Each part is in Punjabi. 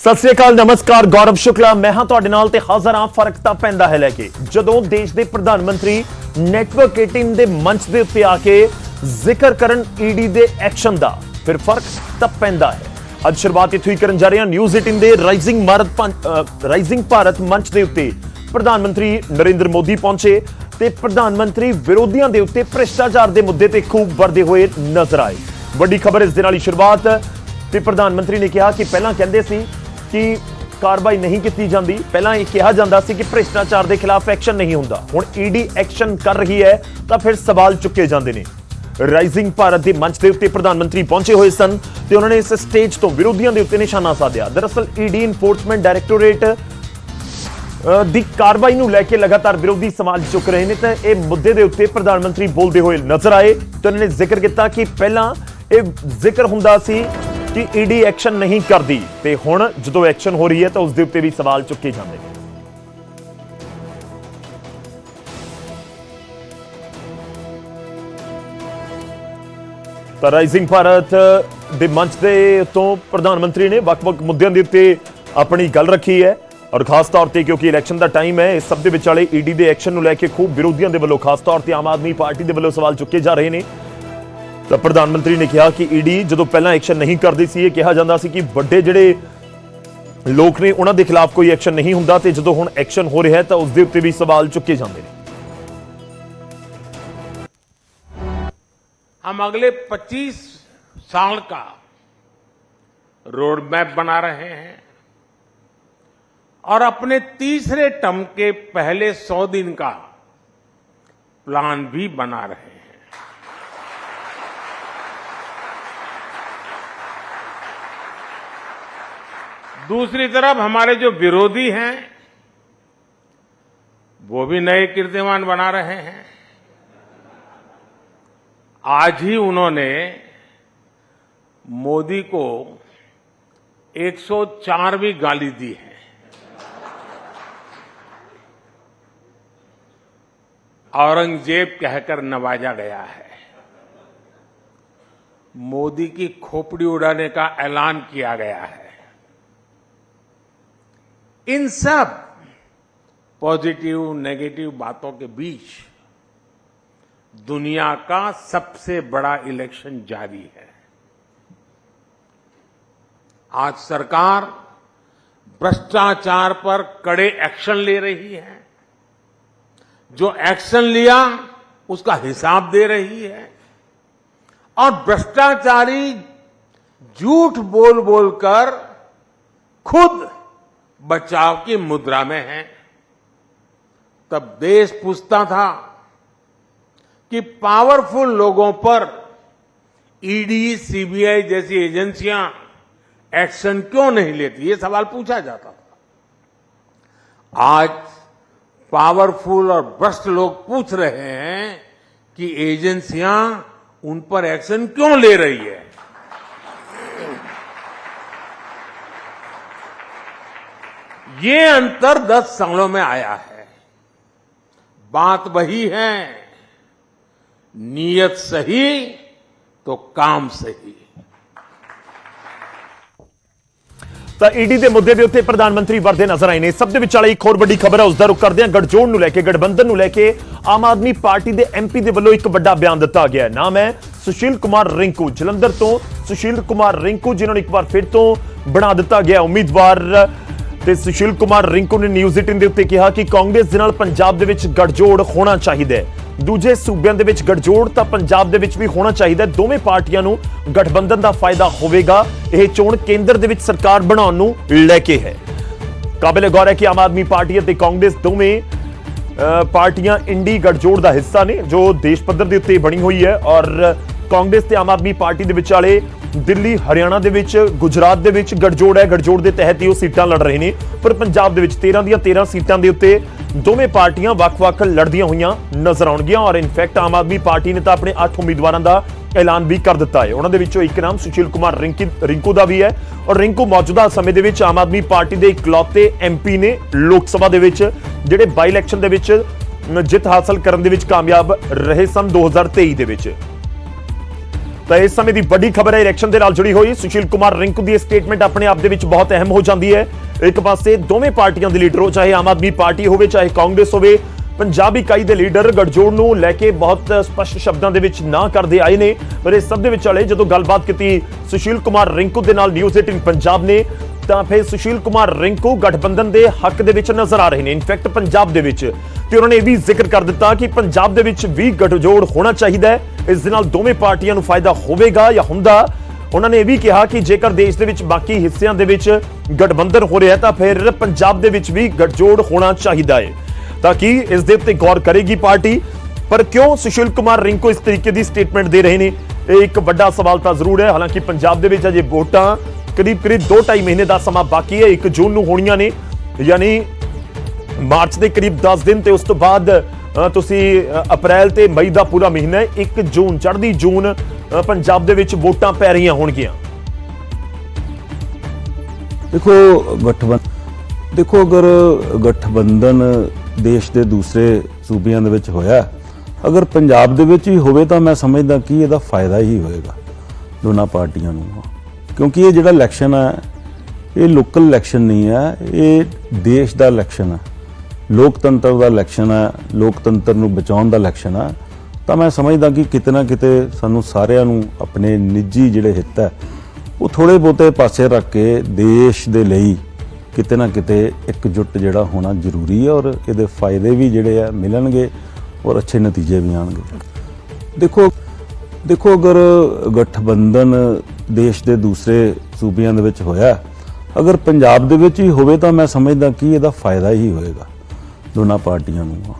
ਸਤਿ ਸ੍ਰੀ ਅਕਾਲ, ਨਮਸਕਾਰ, ਗੌਰਵ ਸ਼ੁਕਲਾ। ਮੈਂ ਹਾਂ ਤੁਹਾਡੇ ਨਾਲ ਤੇ ਹਾਜ਼ਰ ਹਾਂ। ਫ਼ਰਕ ਤਾਂ ਪੈਂਦਾ ਹੈ ਲੈ ਕੇ। ਜਦੋਂ ਦੇਸ਼ ਦੇ ਪ੍ਰਧਾਨ ਮੰਤਰੀ ਨੈਟਵਰਕ 18 ਦੇ ਮੰਚ ਦੇ ਉੱਤੇ ਆ ਕੇ ਜ਼ਿਕਰ ਕਰਨ ਈਡੀ ਦੇ ਐਕਸ਼ਨ ਦਾ, ਫਿਰ ਫ਼ਰਕ ਤਾਂ ਪੈਂਦਾ ਹੈ। ਅੱਜ ਸ਼ੁਰੂਆਤ ਇੱਥੋਂ ਹੀ ਕਰਨ ਜਾ ਰਹੇ ਹਾਂ। ਨਿਊਜ਼ 18 ਦੇ ਰਾਈਜ਼ਿੰਗ ਭਾਰਤ ਰਾਈਜ਼ਿੰਗ ਭਾਰਤ ਮੰਚ ਦੇ ਉੱਤੇ ਪ੍ਰਧਾਨ ਮੰਤਰੀ ਨਰਿੰਦਰ ਮੋਦੀ ਪਹੁੰਚੇ ਤੇ ਪ੍ਰਧਾਨ ਮੰਤਰੀ ਵਿਰੋਧੀਆਂ ਦੇ ਉੱਤੇ ਭ੍ਰਿਸ਼ਟਾਚਾਰ ਦੇ ਮੁੱਦੇ ਤੇ ਖੂਬ ਵਰਦੇ ਹੋਏ ਨਜ਼ਰ ਆਏ। ਵੱਡੀ ਖਬਰ ਇਸ ਦੇ ਨਾਲ ਹੀ ਸ਼ੁਰੂਆਤ ਤੇ ਪ੍ਰਧਾਨ ਮੰਤਰੀ ਨੇ ਕਿਹਾ ਕਿ ਪਹਿਲਾਂ ਕਹਿੰਦੇ ਸੀ ਕਿ ਕਾਰਵਾਈ ਨਹੀਂ ਕੀਤੀ ਜਾਂਦੀ। ਪਹਿਲਾਂ ਇਹ ਕਿਹਾ ਜਾਂਦਾ ਸੀ ਕਿ ਭ੍ਰਿਸ਼ਟਾਚਾਰ ਦੇ ਖਿਲਾਫ ਐਕਸ਼ਨ ਨਹੀਂ ਹੁੰਦਾ। ਹੁਣ ਈਡੀ ਐਕਸ਼ਨ ਕਰ ਰਹੀ ਹੈ ਤਾਂ ਫਿਰ ਸਵਾਲ ਚੁੱਕੇ ਜਾਂਦੇ ਨੇ। ਰਾਈਜ਼ਿੰਗ ਭਾਰਤ ਦੇ ਮੰਚ ਦੇ ਉੱਤੇ ਪ੍ਰਧਾਨ ਮੰਤਰੀ ਪਹੁੰਚੇ ਹੋਏ ਸਨ ਤੇ ਉਹਨਾਂ ਨੇ ਇਸ ਸਟੇਜ ਤੋਂ ਵਿਰੋਧੀਆਂ ਦੇ ਉੱਤੇ ਨਿਸ਼ਾਨਾ ਸਾਧਿਆ। ਦਰਅਸਲ ਈਡੀ ਇਨਫੋਰਸਮੈਂਟ ਡਾਇਰੈਕਟੋਰੇਟ ਦੀ ਕਾਰਵਾਈ ਨੂੰ ਲੈ ਕੇ ਲਗਾਤਾਰ ਵਿਰੋਧੀ ਸਵਾਲ ਚੁੱਕ ਰਹੇ ਨੇ ਤਾਂ ਇਹ ਮੁੱਦੇ ਦੇ ਉੱਤੇ ਪ੍ਰਧਾਨ ਮੰਤਰੀ ਬੋਲਦੇ ਹੋਏ ਨਜ਼ਰ ਆਏ ਤੇ ਉਹਨਾਂ ਨੇ ਜ਼ਿਕਰ ਕੀਤਾ ਕਿ ਪਹਿਲਾਂ ਇਹ ਜ਼ਿਕਰ ਹੁੰਦਾ ਸੀ ਕਿ ਈਡੀ ਐਕਸ਼ਨ ਨਹੀਂ ਕਰਦੀ। ਤੇ ਹੁਣ ਜਦੋਂ ਐਕਸ਼ਨ ਹੋ ਰਹੀ ਹੈ ਤਾਂ ਉਸ ਦੇ ਉੱਤੇ ਵੀ ਸਵਾਲ ਚੁੱਕੇ ਜਾਂਦੇ ਨੇ। ਤਾਂ ਰਾਈਜ਼ਿੰਗ ਭਾਰਤ ਦੇ ਮੰਚ ਦੇ ਤੋਂ ਪ੍ਰਧਾਨ ਮੰਤਰੀ ਨੇ ਵੱਖ-ਵੱਖ ਮੁੱਦਿਆਂ ਦੇ ਉੱਤੇ ਆਪਣੀ ਗੱਲ ਰੱਖੀ ਹੈ। ਔਰ ਖਾਸ ਤੌਰ ਤੇ ਕਿਉਂਕਿ ਇਲੈਕਸ਼ਨ ਦਾ ਟਾਈਮ ਹੈ, ਇਸ ਸਭ ਦੇ ਵਿਚਾਲੇ ਈਡੀ ਦੇ ਐਕਸ਼ਨ ਨੂੰ ਲੈ ਕੇ ਖੂਬ ਵਿਰੋਧੀਆਂ ਦੇ ਵੱਲੋਂ, ਖਾਸ ਤੌਰ ਤੇ ਆਮ ਆਦਮੀ ਪਾਰਟੀ ਦੇ ਵੱਲੋਂ ਸਵਾਲ ਚੁੱਕੇ ਜਾ ਰਹੇ ਨੇ। ਤਾਂ ਪ੍ਰਧਾਨ ਮੰਤਰੀ ਨੇ ਕਿਹਾ ਕਿ ਈਡੀ ਜਦੋਂ ਪਹਿਲਾਂ ਐਕਸ਼ਨ ਨਹੀਂ ਕਰਦੀ ਸੀ ਇਹ ਕਿਹਾ ਜਾਂਦਾ ਸੀ ਕਿ ਵੱਡੇ ਜਿਹੜੇ ਲੋਕ ਨੇ ਉਹਨਾਂ ਦੇ ਖਿਲਾਫ ਕੋਈ ਐਕਸ਼ਨ ਨਹੀਂ ਹੁੰਦਾ ਤੇ ਜਦੋਂ ਹੁਣ ਐਕਸ਼ਨ ਹੋ ਰਿਹਾ ਹੈ ਤਾਂ ਉਸ ਦੇ ਉੱਤੇ ਵੀ ਸਵਾਲ ਚੁੱਕੇ ਜਾਂਦੇ ਨੇ हम अगले 25 साल का रोड मैप बना रहे हैं और अपने तीसरे टर्म के पहले 100 दिन का प्लान भी बना रहे हैं दूसरी तरफ़ हमारे जो विरोधी हैं, वो भी नए कीर्तिमान बना रहे हैं। आज ही उन्होंने मोदी को 104वीं गाली दी है। औरंगज़ेब कहकर नवाजा गया है। मोदी की खोपड़ी उड़ाने का ऐलान किया गया है। इन सब पॉजिटिव, नेगेटिव बातों के बीच दुनिया का सबसे बड़ा इलेक्शन जारी है। आज सरकार भ्रष्टाचार पर कड़े एक्शन ले रही है। जो एक्शन लिया, उसका हिसाब दे रही है। और भ्रष्टाचारी झूठ बोल बोलकर खुद बचाव की मुद्रा में है। तब देश पूछता था कि पावरफुल लोगों पर ईडी, सीबीआई जैसी एजेंसियाँ एक्शन क्यों नहीं लेती? ये सवाल पूछा जाता था। आज पावरफुल और भ्रष्ट लोग पूछ रहे हैं कि एजेंसियाँ उन पर एक्शन क्यों ले रही है? ये अंतर दस सालों में आया है बात वही है नीयत सही तो काम सही ਤਾਂ ਈਡੀ ਦੇ ਮੁੱਦੇ ਦੇ ਉੱਤੇ ਪ੍ਰਧਾਨ ਮੰਤਰੀ ਵਰਦੇ ਨਜ਼ਰ ਆਏ ਨੇ ਸਭ ਦੇ ਵਿਚਾਲੇ ਇੱਕ ਹੋਰ ਵੱਡੀ ਖਬਰ ਹੈ ਉਸ ਦਾ ਰੁਖ ਕਰਦੇ ਹਾਂ ਗੜਜੋੜ ਨੂੰ ਲੈ ਕੇ ਗੜਬੰਧਨ ਨੂੰ ਲੈ ਕੇ ਆਮ ਆਦਮੀ ਪਾਰਟੀ ਦੇ ਐਮਪੀ ਦੇ ਵੱਲੋਂ ਇੱਕ ਵੱਡਾ ਬਿਆਨ ਦਿੱਤਾ ਗਿਆ ਹੈ ਨਾਮ ਹੈ ਸੁਸ਼ੀਲ ਕੁਮਾਰ ਰਿੰਕੂ ਜਲੰਧਰ ਤੋਂ ਸੁਸ਼ੀਲ ਕੁਮਾਰ ਰਿੰਕੂ ਜਿਨ੍ਹਾਂ ਨੂੰ ਇੱਕ ਵਾਰ ਫਿਰ ਤੋਂ ਬਣਾ ਦਿੱਤਾ ਗਿਆ ਉਮੀਦਵਾਰ ਤੇ ਸੁਸ਼ੀਲ ਕੁਮਾਰ ਰਿੰਕੂ ਨੇ ਨਿਊਜ਼ 18 ਦੇ ਉੱਤੇ ਕਿਹਾ ਕਿ ਕਾਂਗਰਸ ਦੇ ਨਾਲ ਪੰਜਾਬ ਦੇ ਵਿੱਚ ਗੜਜੋੜ ਹੋਣਾ ਚਾਹੀਦਾ ਹੈ। ਦੂਜੇ ਸੂਬਿਆਂ ਦੇ ਵਿੱਚ ਗੜਜੋੜ ਤਾਂ ਪੰਜਾਬ ਦੇ ਵਿੱਚ ਵੀ ਹੋਣਾ ਚਾਹੀਦਾ ਦੋਵੇਂ ਪਾਰਟੀਆਂ ਨੂੰ ਗਠਬੰਧਨ ਦਾ ਫਾਇਦਾ ਹੋਵੇਗਾ। ਇਹ ਚੋਣ ਕੇਂਦਰ ਦੇ ਵਿੱਚ ਸਰਕਾਰ ਬਣਾਉਣ ਨੂੰ ਲੈ ਕੇ ਹੈ। ਕਾਬਿਲ ਗੌਰ ਹੈ ਕਿ ਆਮ ਆਦਮੀ ਪਾਰਟੀ ਅਤੇ ਕਾਂਗਰਸ ਦੋਵੇਂ ਪਾਰਟੀਆਂ ਇੰਡੀ ਗੜਜੋੜ ਦਾ ਹਿੱਸਾ ਨੇ, ਜੋ ਦੇਸ਼ ਪੱਧਰ ਦੇ ਉੱਤੇ ਬਣੀ ਹੋਈ ਹੈ। ਔਰ ਕਾਂਗਰਸ ਤੇ ਆਮ ਆਦਮੀ ਪਾਰਟੀ ਦੇ ਵਿਚਾਲੇ ਦਿੱਲੀ, ਹਰਿਆਣਾ ਦੇ ਵਿੱਚ, ਗੁਜਰਾਤ ਦੇ ਵਿੱਚ ਗੜਜੋੜ ਹੈ। ਗੜਜੋੜ ਦੇ ਤਹਿਤ ਹੀ ਉਹ ਸੀਟਾਂ ਲੜ ਰਹੇ ਨੇ। ਪਰ ਪੰਜਾਬ ਦੇ ਵਿੱਚ 13 ਦੀਆਂ 13 ਸੀਟਾਂ ਦੇ ਉੱਤੇ ਦੋਵੇਂ ਪਾਰਟੀਆਂ ਵੱਖ-ਵੱਖ ਲੜਦੀਆਂ ਹੋਈਆਂ ਨਜ਼ਰ ਆਉਣਗੀਆਂ ਔਰ ਇਨਫੈਕਟ ਆਮ ਆਦਮੀ ਪਾਰਟੀ ਨੇ ਤਾਂ ਆਪਣੇ 8 ਉਮੀਦਵਾਰਾਂ ਦਾ ਐਲਾਨ ਵੀ ਕਰ ਦਿੱਤਾ ਹੈ। ਉਹਨਾਂ ਦੇ ਵਿੱਚੋਂ ਇੱਕ ਨਾਮ ਸੁਸ਼ੀਲ ਕੁਮਾਰ ਰਿੰਕੀ, ਰਿੰਕੂ ਦਾ ਵੀ ਹੈ ਔਰ ਰਿੰਕੂ ਮੌਜੂਦਾ ਸਮੇਂ ਦੇ ਵਿੱਚ ਆਮ ਆਦਮੀ ਪਾਰਟੀ ਦੇ ਇਕਲੌਤੇ ਐਮਪੀ ਨੇ ਲੋਕ ਸਭਾ ਦੇ ਵਿੱਚ ਜਿਹੜੇ ਬਾਈ ਇਲੈਕਸ਼ਨ ਦੇ ਵਿੱਚ ਜਿੱਤ ਹਾਸਲ ਕਰਨ ਦੇ ਵਿੱਚ ਕਾਮਯਾਬ ਰਹੇ ਸਨ 2023 ਦੇ ਵਿੱਚ। ਤਾਂ ਇਸ ਸਮੇਂ ਦੀ ਵੱਡੀ ਖਬਰ ਹੈ, ਇਲੈਕਸ਼ਨ ਦੇ ਨਾਲ ਜੁੜੀ ਹੋਈ ਸੁਸ਼ੀਲ ਕੁਮਾਰ ਰਿੰਕੂ ਦੀ ਸਟੇਟਮੈਂਟ ਆਪਣੇ ਆਪ ਦੇ ਵਿੱਚ ਬਹੁਤ ਅਹਿਮ ਹੋ ਜਾਂਦੀ ਹੈ। ਇੱਕ ਪਾਸੇ ਦੋਵੇਂ ਪਾਰਟੀਆਂ ਦੇ ਲੀਡਰ ਹੋ, ਚਾਹੇ ਆਮ ਆਦਮੀ ਪਾਰਟੀ ਹੋਵੇ, ਚਾਹੇ ਕਾਂਗਰਸ ਹੋਵੇ, ਪੰਜਾਬ ਇਕਾਈ ਦੇ ਲੀਡਰ ਗੜਜੋੜ ਨੂੰ ਲੈ ਕੇ ਬਹੁਤ ਸਪਸ਼ਟ ਸ਼ਬਦਾਂ ਦੇ ਵਿੱਚ ਨਾ ਕਰਦੇ ਆਏ ਨੇ। ਪਰ ਇਸ ਸਭ ਦੇ ਵਿਚਾਲੇ ਜਦੋਂ ਗੱਲਬਾਤ ਕੀਤੀ ਸੁਸ਼ੀਲ ਕੁਮਾਰ ਰਿੰਕੂ ਦੇ ਨਾਲ ਨਿਊਜ਼ 18 ਪੰਜਾਬ ਨੇ, ਤਾਂ ਫਿਰ ਸੁਸ਼ੀਲ ਕੁਮਾਰ ਰਿੰਕੂ ਗਠਬੰਧਨ ਦੇ ਹੱਕ ਦੇ ਵਿੱਚ ਨਜ਼ਰ ਆ ਰਹੇ ਨੇ। ਇਨਫੈਕਟ ਪੰਜਾਬ ਦੇ ਵਿੱਚ ਤੇ ਉਹਨਾਂ ਨੇ ਇਹ ਵੀ ਜ਼ਿਕਰ ਕਰ ਦਿੱਤਾ ਕਿ ਪੰਜਾਬ ਦੇ ਵਿੱਚ ਵੀ ਗਠਜੋੜ ਹੋਣਾ ਚਾਹੀਦਾ ਹੈ। ਇਸ ਦੇ ਨਾਲ ਦੋਵੇਂ ਪਾਰਟੀਆਂ ਨੂੰ ਫਾਇਦਾ ਹੋਵੇਗਾ ਜਾਂ ਹੁੰਦਾ। ਉਹਨਾਂ ਨੇ ਇਹ ਵੀ ਕਿਹਾ ਕਿ ਜੇਕਰ ਦੇਸ਼ ਦੇ ਵਿੱਚ ਬਾਕੀ ਹਿੱਸਿਆਂ ਦੇ ਵਿੱਚ ਗਠਬੰਧਨ ਹੋ ਰਿਹਾ ਤਾਂ ਫਿਰ ਪੰਜਾਬ ਦੇ ਵਿੱਚ ਵੀ ਗਠਜੋੜ ਹੋਣਾ ਚਾਹੀਦਾ ਹੈ। ਤਾਂ ਕਿ ਇਸ ਦੇ ਉੱਤੇ ਗੌਰ ਕਰੇਗੀ ਪਾਰਟੀ? ਪਰ ਕਿਉਂ ਸੁਸ਼ੀਲ ਕੁਮਾਰ ਰਿੰਕੂ ਇਸ ਤਰੀਕੇ ਦੀ ਸਟੇਟਮੈਂਟ ਦੇ ਰਹੇ ਨੇ? ਇਹ ਇੱਕ ਵੱਡਾ ਸਵਾਲ ਤਾਂ ਜ਼ਰੂਰ ਹੈ। ਹਾਲਾਂਕਿ ਪੰਜਾਬ ਦੇ ਵਿੱਚ ਅਜੇ ਵੋਟਾਂ ਕਰੀਬ ਕਰੀਬ 2.5 ਮਹੀਨੇ ਦਾ ਸਮਾਂ ਬਾਕੀ ਹੈ। 1 ਜੂਨ ਨੂੰ ਹੋਣੀਆਂ ਨੇ। ਯਾਨੀ ਮਾਰਚ ਦੇ ਕਰੀਬ 10 ਦਿਨ ਤੇ ਉਸ ਤੋਂ ਬਾਅਦ ਤੁਸੀਂ ਅਪ੍ਰੈਲ ਤੇ ਮਈ ਦਾ ਪੂਰਾ ਮਹੀਨਾ ਹੈ। 1 ਜੂਨ, ਚੜ੍ਹਦੀ ਜੂਨ ਪੰਜਾਬ ਦੇ ਵਿੱਚ ਵੋਟਾਂ ਪੈ ਰਹੀਆਂ ਹੋਣਗੀਆਂ। ਦੇਖੋ ਗਠਬੰਧਨ ਦੇਖੋ, ਅਗਰ ਗਠਬੰਧਨ ਦੇਸ਼ ਦੇ ਦੂਸਰੇ ਸੂਬਿਆਂ ਦੇ ਵਿੱਚ ਹੋਇਆ, ਅਗਰ ਪੰਜਾਬ ਦੇ ਵਿੱਚ ਵੀ ਹੋਵੇ ਤਾਂ ਮੈਂ ਸਮਝਦਾ ਕਿ ਇਹਦਾ ਫਾਇਦਾ ਹੀ ਹੋਏਗਾ ਦੋਨਾਂ ਪਾਰਟੀਆਂ ਨੂੰ। ਕਿਉਂਕਿ ਇਹ ਜਿਹੜਾ ਇਲੈਕਸ਼ਨ ਹੈ, ਇਹ ਲੋਕਲ ਇਲੈਕਸ਼ਨ ਨਹੀਂ ਹੈ, ਇਹ ਦੇਸ਼ ਦਾ ਇਲੈਕਸ਼ਨ ਹੈ। ਲੋਕਤੰਤਰ ਦਾ ਇਲੈਕਸ਼ਨ ਹੈ, ਲੋਕਤੰਤਰ ਨੂੰ ਬਚਾਉਣ ਦਾ ਇਲੈਕਸ਼ਨ ਹੈ, ਤਾਂ ਮੈਂ ਸਮਝਦਾ ਕਿ ਕਿਤੇ ਨਾ ਕਿਤੇ ਸਾਨੂੰ ਸਾਰਿਆਂ ਨੂੰ ਆਪਣੇ ਨਿੱਜੀ ਜਿਹੜੇ ਹਿੱਤ ਹੈ, ਉਹ ਥੋੜੇ ਬਹੁਤੇ ਪਾਸੇ ਰੱਖ ਕੇ ਦੇਸ਼ ਦੇ ਲਈ ਕਿਤੇ ਨਾ ਕਿਤੇ ਇੱਕ ਜੁੱਟ ਜਿਹੜਾ ਹੋਣਾ ਜ਼ਰੂਰੀ ਹੈ ਔਰ ਇਹਦੇ ਫਾਇਦੇ ਵੀ ਜਿਹੜੇ ਆ ਮਿਲਣਗੇ ਔਰ ਅੱਛੇ ਨਤੀਜੇ ਵੀ ਆਣਗੇ ਦੇਖੋ ਦੇਖੋ ਅਗਰ ਗਠਬੰਧਨ ਦੇਸ਼ ਦੇ ਦੂਸਰੇ ਸੂਬਿਆਂ ਦੇ ਵਿੱਚ ਹੋਇਆ, ਅਗਰ ਪੰਜਾਬ ਦੇ ਵਿੱਚ ਵੀ ਹੋਵੇ ਤਾਂ ਮੈਂ ਸਮਝਦਾ ਕਿ ਇਹਦਾ ਫਾਇਦਾ ਹੀ ਹੋਏਗਾ। ਦੋਨਾਂ ਪਾਰਟੀਆਂ ਨੂੰ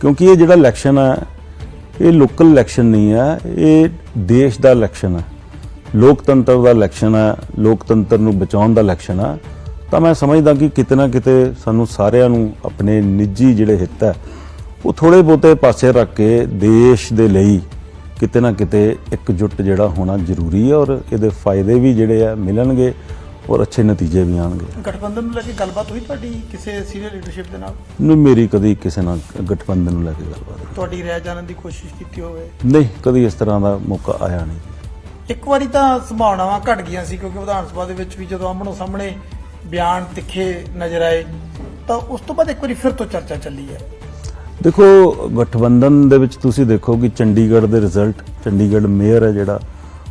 ਕਿਉਂਕਿ ਇਹ ਜਿਹੜਾ ਇਲੈਕਸ਼ਨ ਹੈ ਇਹ ਲੋਕਲ ਇਲੈਕਸ਼ਨ ਨਹੀਂ ਹੈ ਇਹ ਦੇਸ਼ ਦਾ ਇਲੈਕਸ਼ਨ ਹੈ ਲੋਕਤੰਤਰ ਦਾ ਇਲੈਕਸ਼ਨ ਹੈ ਲੋਕਤੰਤਰ ਨੂੰ ਬਚਾਉਣ ਦਾ ਇਲੈਕਸ਼ਨ ਹੈ ਤਾਂ ਮੈਂ ਸਮਝਦਾ ਕਿ ਕਿਤੇ ਨਾ ਕਿਤੇ ਸਾਨੂੰ ਸਾਰਿਆਂ ਨੂੰ ਆਪਣੇ ਨਿੱਜੀ ਜਿਹੜੇ ਹਿੱਤ ਹੈ ਉਹ ਥੋੜੇ ਬਹੁਤੇ ਪਾਸੇ ਰੱਖ ਕੇ ਦੇਸ਼ ਦੇ ਲਈ ਕਿਤੇ ਨਾ ਕਿਤੇ ਇਕਜੁੱਟ ਜਿਹੜਾ ਹੋਣਾ ਜ਼ਰੂਰੀ ਹੈ ਔਰ ਇਹਦੇ ਫਾਇਦੇ ਵੀ ਜਿਹੜੇ ਆ ਮਿਲਣਗੇ। ਔਰ ਅੱਛੇ ਨਤੀਜੇ ਵੀ ਆਣਗੇ। ਗਠਬੰਧਨ ਨੂੰ ਲੈ ਕੇ ਗੱਲਬਾਤ ਹੋਈ ਤੁਹਾਡੀ ਕਿਸੇ ਸੀਨੀਅਰ ਲੀਡਰਸ਼ਿਪ ਦੇ ਨਾਲ? ਨੂੰ ਮੇਰੀ ਕਦੀ ਕਿਸੇ ਨਾਲ ਗਠਬੰਧਨ ਨੂੰ ਲੈ ਕੇ ਗੱਲਬਾਤ ਨਹੀਂ। ਤੁਹਾਡੀ ਰਾਏ ਜਾਣਨ ਦੀ ਕੋਸ਼ਿਸ਼ ਕੀਤੀ ਹੋਵੇ? ਨਹੀਂ ਕਦੀ ਇਸ ਤਰ੍ਹਾਂ ਦਾ ਮੌਕਾ ਆਇਆ ਨਹੀਂ। ਇੱਕ ਵਾਰੀ ਤਾਂ ਸੰਭਾਵਨਾਵਾਂ ਘਟ ਗਈਆਂ ਸੀ ਕਿਉਂਕਿ ਵਿਧਾਨ ਸਭਾ ਦੇ ਵਿੱਚ ਵੀ ਜਦੋਂ ਆਮਣੋ ਸਾਹਮਣੇ ਬਿਆਨ ਤਿੱਖੇ ਨਜ਼ਰ ਆਏ ਤਾਂ ਉਸ ਤੋਂ ਬਾਅਦ ਇੱਕ ਵਾਰੀ ਫਿਰ ਤੋਂ ਚਰਚਾ ਚੱਲੀ ਹੈ। ਦੇਖੋ ਗਠਬੰਧਨ ਦੇ ਵਿੱਚ ਤੁਸੀਂ ਦੇਖੋ ਕਿ ਚੰਡੀਗੜ੍ਹ ਦੇ ਰਿਜ਼ਲਟ ਚੰਡੀਗੜ੍ਹ ਮੇਅਰ ਹੈ ਜਿਹੜਾ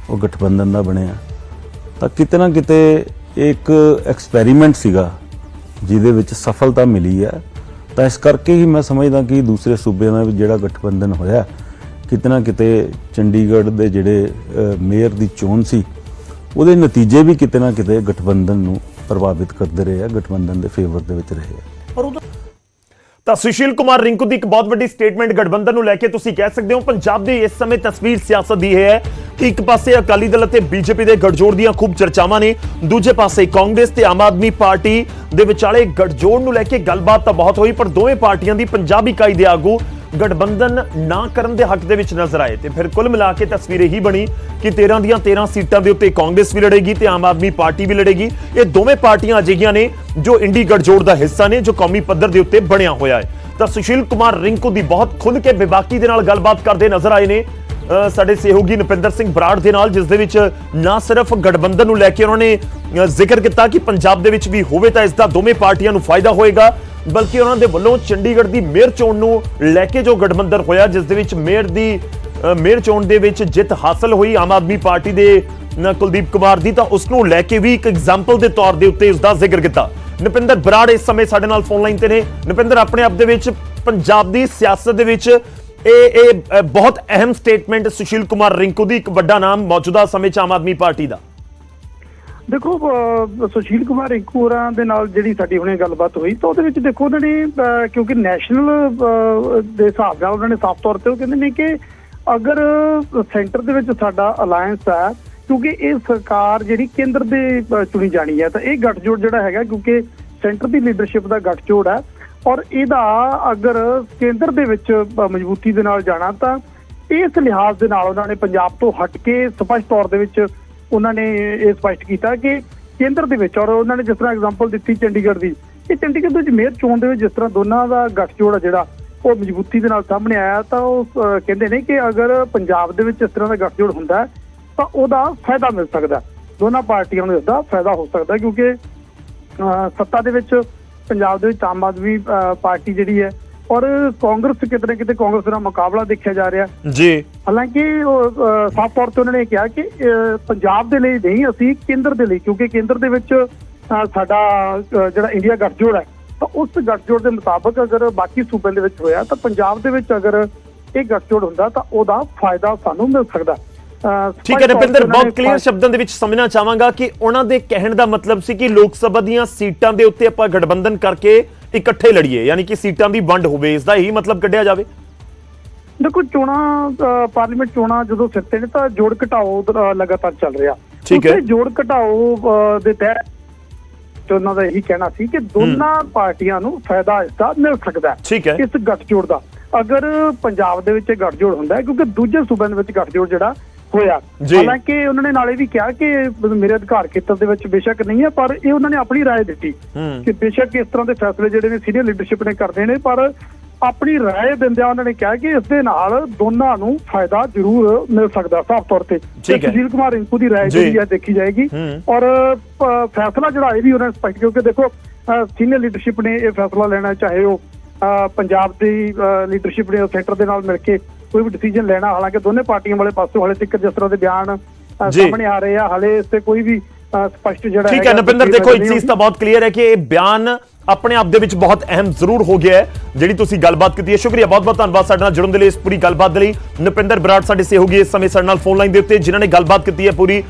ਉਹ ਗਠਬੰਧਨ ਦਾ ਬਣਿਆ। ਤਾਂ ਕਿਤੇ ਨਾ ਕਿਤੇ ਇੱਕ ਐਕਸਪੈਰੀਮੈਂਟ ਸੀਗਾ, ਜਿਹਦੇ ਵਿੱਚ ਸਫਲਤਾ ਮਿਲੀ ਹੈ। ਤਾਂ ਇਸ ਕਰਕੇ ਹੀ ਮੈਂ ਸਮਝਦਾ ਕਿ ਦੂਸਰੇ ਸੂਬਿਆਂ ਦਾ ਜਿਹੜਾ ਗਠਬੰਧਨ ਹੋਇਆ, ਕਿਤੇ ਨਾ ਕਿਤੇ ਚੰਡੀਗੜ੍ਹ ਦੇ ਜਿਹੜੇ ਮੇਅਰ ਦੀ ਚੋਣ ਸੀ, ਉਹਦੇ ਨਤੀਜੇ ਵੀ ਕਿਤੇ ਨਾ ਕਿਤੇ ਗਠਬੰਧਨ ਨੂੰ ਪ੍ਰਭਾਵਿਤ ਕਰਦੇ ਰਹੇ ਆ, ਗਠਬੰਧਨ ਦੇ ਫੇਵਰ ਦੇ ਵਿੱਚ ਰਹੇ ਆ। ਪਰ ਉਦੋਂ ਤਾਂ ਸੁਸ਼ੀਲ ਕੁਮਾਰ ਰਿੰਕੂ ਦੀ ਇੱਕ ਬਹੁਤ ਵੱਡੀ ਸਟੇਟਮੈਂਟ ਗਠਬੰਧਨ ਨੂੰ ਲੈ ਕੇ ਤੁਸੀਂ ਕਹਿ ਸਕਦੇ ਹੋ, ਪੰਜਾਬ ਦੀ ਇਸ ਸਮੇਂ ਤਸਵੀਰ ਸਿਆਸਤ ਦੀ ਇਹ ਹੈ ਕਿ ਇੱਕ ਪਾਸੇ ਅਕਾਲੀ ਦਲ ਅਤੇ ਬੀਜੇਪੀ ਦੇ ਗਠਜੋੜ ਦੀਆਂ ਖੂਬ ਚਰਚਾਵਾਂ ਨੇ, ਦੂਜੇ ਪਾਸੇ ਕਾਂਗਰਸ ਤੇ ਆਮ ਆਦਮੀ ਪਾਰਟੀ ਦੇ ਵਿਚਾਲੇ ਗਠਜੋੜ ਨੂੰ ਲੈ ਕੇ ਗੱਲਬਾਤ ਤਾਂ ਬਹੁਤ ਹੋਈ, ਪਰ ਦੋਵੇਂ ਪਾਰਟੀਆਂ ਦੀ ਪੰਜਾਬ ਇਕਾਈ ਦੇ ਆਗੂ ਗਠਬੰਧਨ ਨਾ ਕਰਨ ਦੇ ਹੱਕ ਦੇ ਵਿੱਚ ਨਜ਼ਰ ਆਏ ਤੇ ਫਿਰ ਕੁੱਲ ਮਿਲਾ ਕੇ ਤਸਵੀਰ ਇਹੀ ਬਣੀ ਕਿ 13 ਦੀਆਂ 13 ਸੀਟਾਂ ਦੇ ਉੱਤੇ ਕਾਂਗਰਸ ਵੀ ਲੜੇਗੀ ਤੇ ਆਮ ਆਦਮੀ ਪਾਰਟੀ ਵੀ ਲੜੇਗੀ। ਇਹ ਦੋਵੇਂ ਪਾਰਟੀਆਂ ਅਜਿਹੀਆਂ ਨੇ ਜੋ ਇੰਡੀ ਗਠਜੋੜ ਦਾ ਹਿੱਸਾ ਨੇ, ਜੋ ਕੌਮੀ ਪੱਧਰ ਦੇ ਉੱਤੇ ਬਣਿਆ ਹੋਇਆ ਹੈ। ਤਾਂ ਸੁਸ਼ੀਲ ਕੁਮਾਰ ਰਿੰਕੂ ਦੀ ਬਹੁਤ ਖੁੱਲ ਕੇ ਬੇਬਾਕੀ ਦੇ ਨਾਲ ਗੱਲਬਾਤ ਕਰਦੇ ਨਜ਼ਰ ਆਏ ਨੇ। ਸਾਡੇ ਸਹਿਯੋਗੀ ਨਪਿੰਦਰ ਸਿੰਘ ਬਰਾੜ ਦੇ ਨਾਲ, ਜਿਸ ਦੇ ਵਿੱਚ ਨਾ ਸਿਰਫ ਗਠਬੰਧਨ ਨੂੰ ਲੈ ਕੇ ਉਹਨਾਂ ਨੇ ਜ਼ਿਕਰ ਕੀਤਾ ਕਿ ਪੰਜਾਬ ਦੇ ਵਿੱਚ ਵੀ ਹੋਵੇ ਤਾਂ ਇਸ ਦਾ ਦੋਵੇਂ ਪਾਰਟੀਆਂ ਨੂੰ ਫਾਇਦਾ ਹੋਏਗਾ। ਬਲਕਿ ਉਹਨਾਂ ਦੇ ਵੱਲੋਂ ਚੰਡੀਗੜ੍ਹ ਦੀ ਮੇਅਰ ਚੋਣ ਨੂੰ ਲੈ ਕੇ ਜੋ ਗਠਬੰਧਨ ਹੋਇਆ, ਜਿਸ ਦੇ ਵਿੱਚ ਮੇਅਰ ਦੀ ਮੇਅਰ ਚੋਣ ਦੇ ਵਿੱਚ ਜਿੱਤ ਹਾਸਲ ਹੋਈ ਆਮ ਆਦਮੀ ਪਾਰਟੀ ਦੇ ਕੁਲਦੀਪ ਕੁਮਾਰ ਦੀ, ਤਾਂ ਉਸ ਨੂੰ ਲੈ ਕੇ ਵੀ ਇੱਕ ਐਗਜ਼ਾਮਪਲ ਦੇ ਤੌਰ ਦੇ ਉੱਤੇ ਉਸ ਦਾ ਜ਼ਿਕਰ ਕੀਤਾ। ਨਪਿੰਦਰ ਬਰਾੜ ਇਸ ਸਮੇਂ ਸਾਡੇ ਨਾਲ ਫੋਨ ਲਾਈਨ ਤੇ ਨੇ। ਨਪਿੰਦਰ, ਆਪਣੇ ਆਪ ਦੇ ਵਿੱਚ ਪੰਜਾਬ ਦੀ ਸਿਆਸਤ ਦੇ ਵਿੱਚ ਇਹ ਇਹ ਬਹੁਤ ਅਹਿਮ ਸਟੇਟਮੈਂਟ ਸੁਸ਼ੀਲ ਕੁਮਾਰ ਰਿੰਕੂ ਦੀ ਇੱਕ ਵੱਡਾ ਨਾਮ ਮੌਜੂਦਾ ਸਮੇਂ 'ਚ ਆਮ ਆਦਮੀ ਪਾਰਟੀ ਦਾ। ਦੇਖੋ ਸੁਸ਼ੀਲ ਕੁਮਾਰ ਰਿੰਕੂ ਹੋਰਾਂ ਦੇ ਨਾਲ ਜਿਹੜੀ ਸਾਡੀ ਹੁਣੇ ਗੱਲਬਾਤ ਹੋਈ, ਤਾਂ ਉਹਦੇ ਵਿੱਚ ਦੇਖੋ ਉਹਨਾਂ ਨੇ ਕਿਉਂਕਿ ਨੈਸ਼ਨਲ ਦੇ ਹਿਸਾਬ ਨਾਲ ਉਹਨਾਂ ਨੇ ਸਾਫ਼ ਤੌਰ ਤੇ ਉਹ ਕਹਿੰਦੇ ਨੇ ਕਿ ਅਗਰ ਸੈਂਟਰ ਦੇ ਵਿੱਚ ਸਾਡਾ ਅਲਾਈਅੰਸ ਹੈ, ਕਿਉਂਕਿ ਇਹ ਸਰਕਾਰ ਜਿਹੜੀ ਕੇਂਦਰ ਦੇ ਚੁਣੀ ਜਾਣੀ ਹੈ, ਤਾਂ ਇਹ ਗੱਠਜੋੜ ਜਿਹੜਾ ਹੈਗਾ, ਕਿਉਂਕਿ ਸੈਂਟਰ ਦੀ ਲੀਡਰਸ਼ਿਪ ਦਾ ਗੱਠਜੋੜ ਹੈ, ਔਰ ਇਹਦਾ ਅਗਰ ਕੇਂਦਰ ਦੇ ਵਿੱਚ ਮਜ਼ਬੂਤੀ ਦੇ ਨਾਲ ਜਾਣਾ, ਤਾਂ ਇਸ ਲਿਹਾਜ਼ ਦੇ ਨਾਲ ਉਹਨਾਂ ਨੇ ਪੰਜਾਬ ਤੋਂ ਹਟ ਕੇ ਸਪਸ਼ਟ ਤੌਰ ਦੇ ਵਿੱਚ ਉਹਨਾਂ ਨੇ ਇਹ ਸਪਸ਼ਟ ਕੀਤਾ ਕਿ ਕੇਂਦਰ ਦੇ ਵਿੱਚ, ਔਰ ਉਹਨਾਂ ਨੇ ਜਿਸ ਤਰ੍ਹਾਂ ਐਗਜ਼ਾਮਪਲ ਦਿੱਤੀ ਚੰਡੀਗੜ੍ਹ ਦੀ ਇਹ ਚੰਡੀਗੜ੍ਹ ਦੇ ਵਿੱਚ ਮੇਅਰ ਚੋਣ ਦੇ ਵਿੱਚ ਜਿਸ ਤਰ੍ਹਾਂ ਦੋਨਾਂ ਦਾ ਗੱਠਜੋੜ ਆ ਜਿਹੜਾ, ਉਹ ਮਜ਼ਬੂਤੀ ਦੇ ਨਾਲ ਸਾਹਮਣੇ ਆਇਆ, ਤਾਂ ਉਹ ਕਹਿੰਦੇ ਨੇ ਕਿ ਅਗਰ ਪੰਜਾਬ ਦੇ ਵਿੱਚ ਇਸ ਤਰ੍ਹਾਂ ਦਾ ਗੱਠਜੋੜ ਹੁੰਦਾ, ਤਾਂ ਉਹਦਾ ਫਾਇਦਾ ਮਿਲ ਸਕਦਾ। ਦੋਨਾਂ ਪਾਰਟੀਆਂ ਨੂੰ ਇਸਦਾ ਫਾਇਦਾ ਹੋ ਸਕਦਾ, ਕਿਉਂਕਿ ਸੱਤਾ ਦੇ ਵਿੱਚ ਪੰਜਾਬ ਦੇ ਵਿੱਚ ਆਮ ਆਦਮੀ ਪਾਰਟੀ ਜਿਹੜੀ ਹੈ ਔਰ ਕਾਂਗਰਸ ਕਿਤੇ ਨਾ ਕਿਤੇ ਕਾਂਗਰਸ ਦਾ ਮੁਕਾਬਲਾ ਦੇਖਿਆ ਜਾ ਰਿਹਾ। ਜੀ। ਹਾਲਾਂਕਿ ਸਾਫ਼ ਤੌਰ ਤੇ ਉਹਨਾਂ ਨੇ ਕਿਹਾ ਕਿ ਪੰਜਾਬ ਦੇ ਲਈ ਨਹੀਂ ਅਸੀਂ ਕੇਂਦਰ ਦੇ ਲਈ ਕਿਉਂਕਿ ਕੇਂਦਰ ਦੇ ਵਿੱਚ ਸਾਡਾ ਜਿਹੜਾ ਇੰਡੀਆ ਗੱਠਜੋੜ ਹੈ ਤਾਂ ਉਸ ਗੱਠਜੋੜ ਦੇ ਮੁਤਾਬਕ ਅਗਰ ਬਾਕੀ ਸੂਬਿਆਂ ਦੇ ਵਿੱਚ ਹੋਇਆ ਤਾਂ ਪੰਜਾਬ ਦੇ ਵਿੱਚ ਅਗਰ ਇਹ ਗੱਠਜੋੜ ਹੁੰਦਾ ਤਾਂ ਉਹਦਾ ਫਾਇਦਾ ਸਾਨੂੰ ਮਿਲ ਸਕਦਾ। ਠੀਕ ਹੈ ਰੁਪਿੰਦਰ ਬਹੁਤ ਕਲੀਅਰ ਸ਼ਬਦਾਂ ਦੇ ਵਿੱਚ ਸਮਝਣਾ ਚਾਹਾਂਗਾ ਕਿ ਉਹਨਾਂ ਦੇ ਕਹਿਣ ਦਾ ਮਤਲਬ ਸੀ ਕਿ ਲੋਕ ਸਭਾ ਦੀਆਂ ਸੀਟਾਂ ਦੇ ਉੱਤੇ ਆਪਾਂ ਗਠਬੰਧਨ ਕਰਕੇ ਇਕੱਠੇ ਲੜੀਏ ਯਾਨੀ ਕਿ ਸੀਟਾਂ ਦੀ ਵੰਡ ਹੋਵੇ ਇਸ ਦਾ ਇਹੀ ਮਤਲਬ ਕੱਢਿਆ ਜਾਵੇ। ਦੇਖੋ ਚੋਣਾਂ ਪਾਰਲੀਮੈਂਟ ਚੋਣਾਂ ਜਦੋਂ ਸਿਰ ਤੇ ਨੇ ਤਾਂ ਜੋੜ ਘਟਾਓ ਲਗਾਤਾਰ ਚੱਲ ਰਿਹਾ। ਠੀਕ ਹੈ। ਜੋੜ ਘਟਾਓ ਦੇ ਤਹਿਤ ਉਹਨਾਂ ਦਾ ਇਹੀ ਕਹਿਣਾ ਸੀ ਕਿ ਦੋਨਾਂ ਪਾਰਟੀਆਂ ਨੂੰ ਫਾਇਦਾ ਇਸ ਦਾ ਮਿਲ ਸਕਦਾ ਹੈ ਠੀਕ ਹੈ। ਇਸ ਗੱਠਜੋੜ ਦਾ। ਅਗਰ ਪੰਜਾਬ ਦੇ ਵਿੱਚ ਗੱਠਜੋੜ ਹੁੰਦਾ ਹੈ ਕਿਉਂਕਿ ਦੂਜੇ ਸੂਬਿਆਂ ਦੇ ਵਿੱਚ ਗੱਠਜੋੜ ਜਿਹੜਾ ਹੋਇਆ ਜੀ। ਹਾਲਾਂਕਿ ਉਹਨਾਂ ਨੇ ਨਾਲੇ ਵੀ ਕਿਹਾ ਕਿ ਮੇਰੇ ਅਧਿਕਾਰ ਖੇਤਰ ਦੇ ਵਿੱਚ ਬੇਸ਼ੱਕ ਨਹੀਂ ਹੈ ਪਰ ਇਹ ਉਹਨਾਂ ਨੇ ਆਪਣੀ رائے ਦਿੱਤੀ ਹੂੰ। ਕਿ ਬੇਸ਼ੱਕ ਇਸ ਤਰ੍ਹਾਂ ਦੇ ਫੈਸਲੇ ਜਿਹੜੇ ਨੇ ਸੀਨੀਅਰ ਲੀਡਰਸ਼ਿਪ ਨੇ ਕਰਦੇ ਨੇ ਪਰ ਆਪਣੀ رائے ਦਿੰਦਿਆਂ ਉਹਨਾਂ ਨੇ ਕਿਹਾ ਕਿ ਇਸ ਦੇ ਨਾਲ ਦੋਨਾਂ ਨੂੰ ਫਾਇਦਾ ਜ਼ਰੂਰ ਮਿਲ ਸਕਦਾ ਸਾਫ਼ ਤੌਰ ਤੇ ਤੇ ਠੀਕ ਹੈ। ਸੁਸ਼ੀਲ ਕੁਮਾਰ ਰਿੰਕੂ ਦੀ رائے ਜੀ। ਜਿਹੜੀ ਹੈ ਦੇਖੀ ਜਾਏਗੀ ਹੂੰ। ਔਰ ਪ- ਫੈਸਲਾ ਜਿਹੜਾ ਇਹ ਵੀ ਉਹਨਾਂ ਨੇ ਸਪਸ਼ਟ ਕਿਉਂਕਿ ਦੇਖੋ ਸੀਨੀਅਰ ਲੀਡਰਸ਼ਿਪ ਨੇ ਇਹ ਫੈਸਲਾ ਲੈਣਾ ਚਾਹੇ ਉਹ ਅ, ਪੰਜਾਬ ਦੀ ਲੀਡਰਸ਼ਿਪ ਨੇ ਸੈਂਟਰ ਦੇ ਨਾਲ ਮਿਲ ਕੇ ਕੋਈ ਵੀ ਡਿਸੀਜਨ ਲੈਣਾ ਹਾਲਾਂਕਿ ਦੋਨੇ ਪਾਰਟੀਆਂ ਵਾਲੇ ਪਾਸੋਂ ਹਾਲੇ ਤੱਕ ਜਿਸ ਤਰ੍ਹਾਂ ਦੇ ਬਿਆਨ। ਸਾਹਮਣੇ ਆ ਰਹੇ ਆ ਹਾਲੇ ਇਸ ਤੇ ਕੋਈ ਵੀ ਸਪਸ਼ਟ ਜਿਹੜਾ ਠੀਕ ਹੈ ਨਪਿੰਦਰ ਦੇਖੋ ਇੱਕ ਚੀਜ਼ ਤਾਂ ਬਹੁਤ ਕਲੀਅਰ ਹੈ ਕਿ ਇਹ ਬਿਆਨ ਆਪਣੇ ਆਪ ਦੇ ਵਿੱਚ ਬਹੁਤ ਅਹਿਮ ਜ਼ਰੂਰ ਹੋ ਗਿਆ ਹੈ, ਜਿਹੜੀ ਤੁਸੀਂ ਗੱਲਬਾਤ ਕੀਤੀ ਹੈ। ਸ਼ੁਕਰੀਆ ਬਹੁਤ ਬਹੁਤ ਧੰਨਵਾਦ ਸਾਡੇ ਨਾਲ ਜੁੜਨ ਦੇ ਲਈ ਇਸ ਪੂਰੀ ਗੱਲਬਾਤ ਦੇ ਲਈ। ਨਪਿੰਦਰ ਬਰਾੜ ਸਾਡੇ ਸਹਿਯੋਗੀ ਇਸ ਸਮੇਂ ਸਾਡੇ ਨਾਲ ਫੋਨ ਲਾਈਨ ਦੇ ਉੱਤੇ, ਜਿਨ੍ਹਾਂ ਨੇ ਗੱਲਬਾਤ ਕੀਤੀ ਹੈ ਪੂਰੀ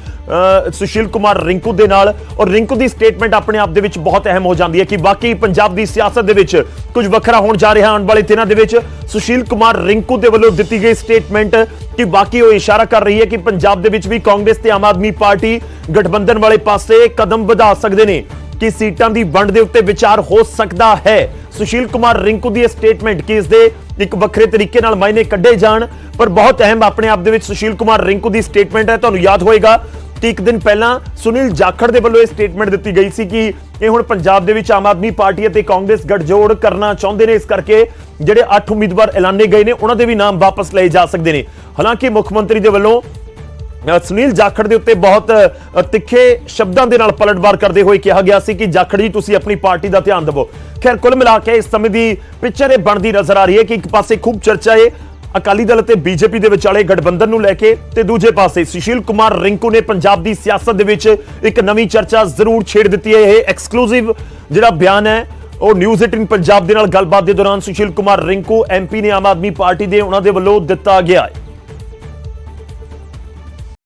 ਸੁਸ਼ੀਲ ਕੁਮਾਰ ਰਿੰਕੂ ਦੇ ਨਾਲ। ਔਰ ਰਿੰਕੂ ਦੀ ਸਟੇਟਮੈਂਟ ਆਪਣੇ ਆਪ ਦੇ ਵਿੱਚ ਬਹੁਤ ਅਹਿਮ ਹੋ ਜਾਂਦੀ ਹੈ ਕਿ ਬਾਕੀ ਪੰਜਾਬ ਦੀ ਸਿਆਸਤ ਦੇ ਵਿੱਚ ਕੁਝ ਵੱਖਰਾ ਹੋਣ ਜਾ ਰਿਹਾ ਆਉਣ ਵਾਲੇ ਦਿਨਾਂ ਦੇ ਵਿੱਚ, ਸੁਸ਼ੀਲ ਕੁਮਾਰ ਰਿੰਕੂ ਦੇ ਵੱਲੋਂ ਦਿੱਤੀ ਗਈ ਸਟੇਟਮੈਂਟ ਕਿ ਬਾਕੀ ਉਹ ਇਸ਼ਾਰਾ ਕਰ ਰਹੀ ਹੈ ਕਿ ਪੰਜਾਬ ਦੇ ਵਿੱਚ ਵੀ ਕਾਂਗਰਸ ਤੇ ਆਮ ਆਦਮੀ ਪਾਰਟੀ ਗਠਬੰਧਨ ਵਾਲੇ ਪਾਸੇ ਕਦਮ ਵਧਾ ਸਕਦੇ ਨੇ। ਕਿ ਸੀਟਾਂ ਦੀ ਵੰਡ ਦੇ ਉੱਤੇ ਵਿਚਾਰ ਹੋ ਸਕਦਾ ਹੈ। ਸੁਸ਼ੀਲ ਕੁਮਾਰ ਰਿੰਕੂ ਦੀ ਇਹ ਸਟੇਟਮੈਂਟ ਕਿ ਇਸ ਦੇ ਇੱਕ ਵੱਖਰੇ ਤਰੀਕੇ ਨਾਲ ਮਾਇਨੇ ਕੱਢੇ ਜਾਣ, ਪਰ ਬਹੁਤ ਅਹਿਮ ਆਪਣੇ ਆਪ ਦੇ ਵਿੱਚ ਸੁਸ਼ੀਲ ਕੁਮਾਰ ਰਿੰਕੂ ਦੀ ਸਟੇਟਮੈਂਟ ਹੈ, ਤੁਹਾਨੂੰ ਯਾਦ ਹੋਏਗਾ ਕਿ ਇੱਕ ਦਿਨ ਪਹਿਲਾਂ ਸੁਨੀਲ ਜਾਖੜ ਦੇ ਵੱਲੋਂ ਇਹ ਸਟੇਟਮੈਂਟ ਦਿੱਤੀ ਗਈ ਸੀ ਕਿ ਇਹ ਹੁਣ ਪੰਜਾਬ ਦੇ ਵਿੱਚ ਆਮ ਆਦਮੀ ਪਾਰਟੀ ਅਤੇ ਕਾਂਗਰਸ ਗੱਠਜੋੜ ਕਰਨਾ ਚਾਹੁੰਦੇ ਨੇ, ਇਸ ਕਰਕੇ ਜਿਹੜੇ 8 ਉਮੀਦਵਾਰ ਐਲਾਨੇ ਗਏ ਨੇ, ਉਹਨਾਂ ਦੇ ਵੀ ਨਾਮ ਵਾਪਸ ਲਏ ਜਾ ਸਕਦੇ ਨੇ। ਹਾਲਾਂਕਿ ਮੁੱਖ ਮੰਤਰੀ ਦੇ ਵੱਲੋਂ ਸੁਨੀਲ ਜਾਖੜ ਦੇ ਉੱਤੇ ਬਹੁਤ ਤਿੱਖੇ ਸ਼ਬਦਾਂ ਦੇ ਨਾਲ ਪਲਟਵਾਰ ਕਰਦੇ ਹੋਏ ਕਿਹਾ ਗਿਆ ਸੀ ਕਿ ਜਾਖੜ ਜੀ, ਤੁਸੀਂ ਆਪਣੀ ਪਾਰਟੀ ਦਾ ਧਿਆਨ ਦਿਵੋ। ਖੈਰ, ਕੁੱਲ ਮਿਲਾ ਕੇ ਇਸ ਸਮੇਂ ਦੀ ਪਿਕਚਰ ਇਹ ਬਣਦੀ ਨਜ਼ਰ ਆ ਰਹੀ ਹੈ ਕਿ ਇੱਕ ਪਾਸੇ ਖੂਬ ਚਰਚਾ ਹੈ, ਅਕਾਲੀ ਦਲ ਅਤੇ ਬੀਜੇਪੀ ਦੇ ਵਿਚਾਲੇ ਗਠਬੰਧਨ ਨੂੰ ਲੈ ਕੇ, ਤੇ ਦੂਜੇ ਪਾਸੇ ਸੁਸ਼ੀਲ ਕੁਮਾਰ ਰਿੰਕੂ ਨੇ ਪੰਜਾਬ ਦੀ ਸਿਆਸਤ ਦੇ ਵਿੱਚ ਇੱਕ ਨਵੀਂ ਚਰਚਾ ਜ਼ਰੂਰ ਛੇੜ ਦਿੱਤੀ ਹੈ। ਇਹ ਐਕਸਕਲੂਸਿਵ ਜਿਹੜਾ ਬਿਆਨ ਹੈ, ਉਹ ਨਿਊਜ਼ 18 ਪੰਜਾਬ ਦੇ ਨਾਲ ਗੱਲਬਾਤ ਦੇ ਦੌਰਾਨ ਸੁਸ਼ੀਲ ਕੁਮਾਰ ਰਿੰਕੂ ਐਮਪੀ ਨੇ ਆਮ ਆਦਮੀ ਪਾਰਟੀ ਦੇ ਉਹਨਾਂ ਦੇ ਵੱਲੋਂ ਦਿੱਤਾ ਗਿਆ ਹੈ।